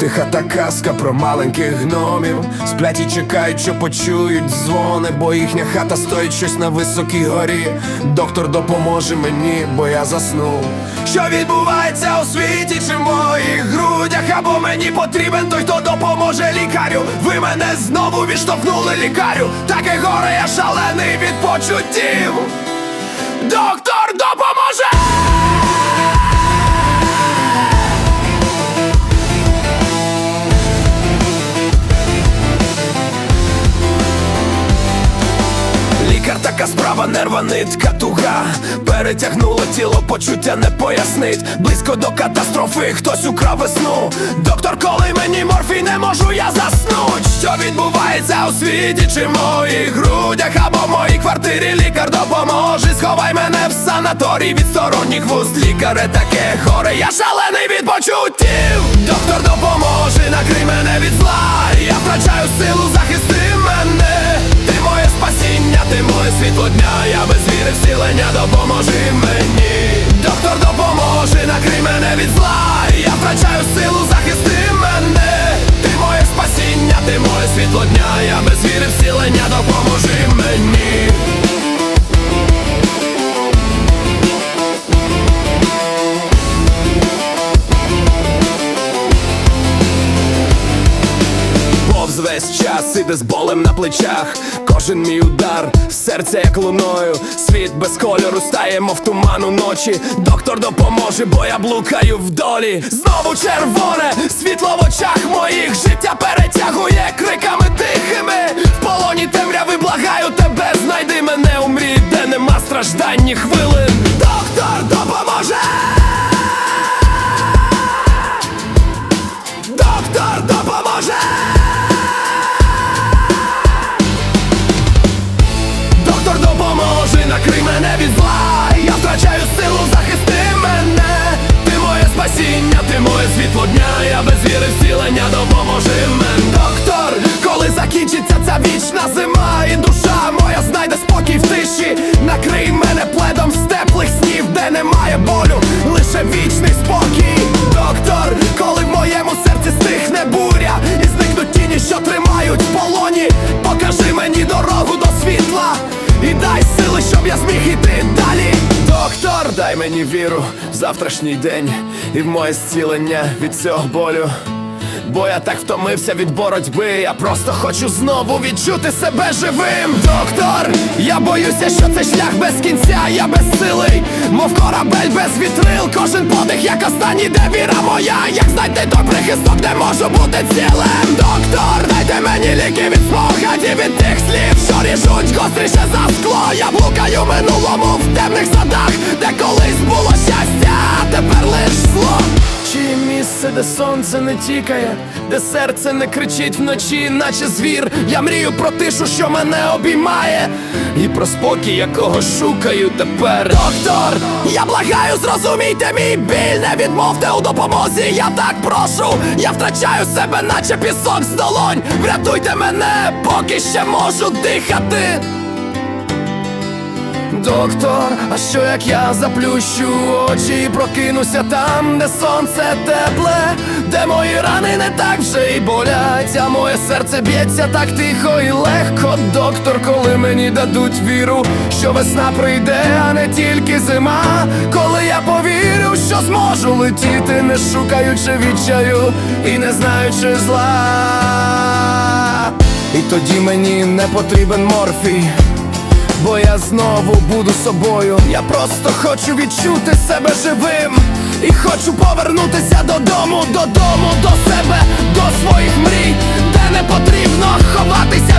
Тиха та казка про маленьких гномів Сплять і чекають, що почують дзвони, бо їхня хата стоїть щось на високій горі. Доктор допоможе мені, бо я заснув. Що відбувається у світі чи в моїх грудях? Або мені потрібен той, хто допоможе лікарю. Ви мене знову відштовхнули лікарю. Таке горе, я шалений від почуттів. Доктор допоможе! Така справа, нерва нитка туга. Перетягнуло тіло, почуття не пояснить. Близько до катастрофи, хтось украв весну. Доктор, коли мені морфій, не можу я заснуть. Що відбувається у світі, чи моїх грудях Або в моїй квартирі? Лікар допоможе Сховай мене в санаторій. Від сторонніх вуст Лікаре таке горе, я шалений від почуттів допоможи мені. Доктор допоможе, накрий мене від зла. Я втрачаю силу, захисти мене. Ти моє спасіння, ти моє світло дня Я без віри весь час іде з болем на плечах, кожен мій удар, серце як луною, світ без кольору стає, мов туман ночі. Доктор допоможе, бо я блукаю в долі. Знову червоне, світло в очах моїх, життя перетягує криками тихими. В полоні темряви благаю тебе, знайди мене у мрії, де нема страждань ні хвилин. Доктор допоможе! Вічна зима І душа моя знайде спокій в тиші Накрий мене пледом з теплих снів, де немає болю, лише вічний спокій Доктор, коли в моєму серці стихне буря І зникнуть тіні, що тримають в полоні Покажи мені дорогу до світла і дай сили, щоб я зміг іти далі. Доктор, дай мені віру в завтрашній день і в моє зцілення від цього болю. Бо я так втомився від боротьби, я просто хочу знову відчути себе живим. Доктор, я боюся, що це шлях без кінця, я безсилий, мов корабель без вітрил. Кожен подих, як останній, де віра моя, як знайти той прихисток, де можу бути цілим. Доктор, дайте мені ліки від спогадів від тих слів, що ріжуть гостріше за скло. Я блукаю минулому в темних садах, де колись було щастя, а тепер лиш зло. Місце, де сонце не тікає, де серце не кричить вночі, наче звір. Я мрію про тишу, що мене обіймає, і про спокій, якого шукаю тепер. Доктор, я благаю, зрозумійте мій біль, не відмовте у допомозі. Я так прошу, я втрачаю себе, наче пісок з долонь. Врятуйте мене, поки ще можу дихати. Доктор, а що як я заплющу очі і прокинуся там, де сонце тепле, де мої рани не так вже й болять, а моє серце б'ється так тихо і легко. Доктор, коли мені дадуть віру, що весна прийде, а не тільки зима, коли я повірю, що зможу летіти, не шукаючи відчаю і не знаючи зла. І тоді мені не потрібен морфій. Бо я знову буду собою. Я просто хочу відчути себе живим. І хочу повернутися додому, додому, до себе, до своїх мрій, де не потрібно ховатись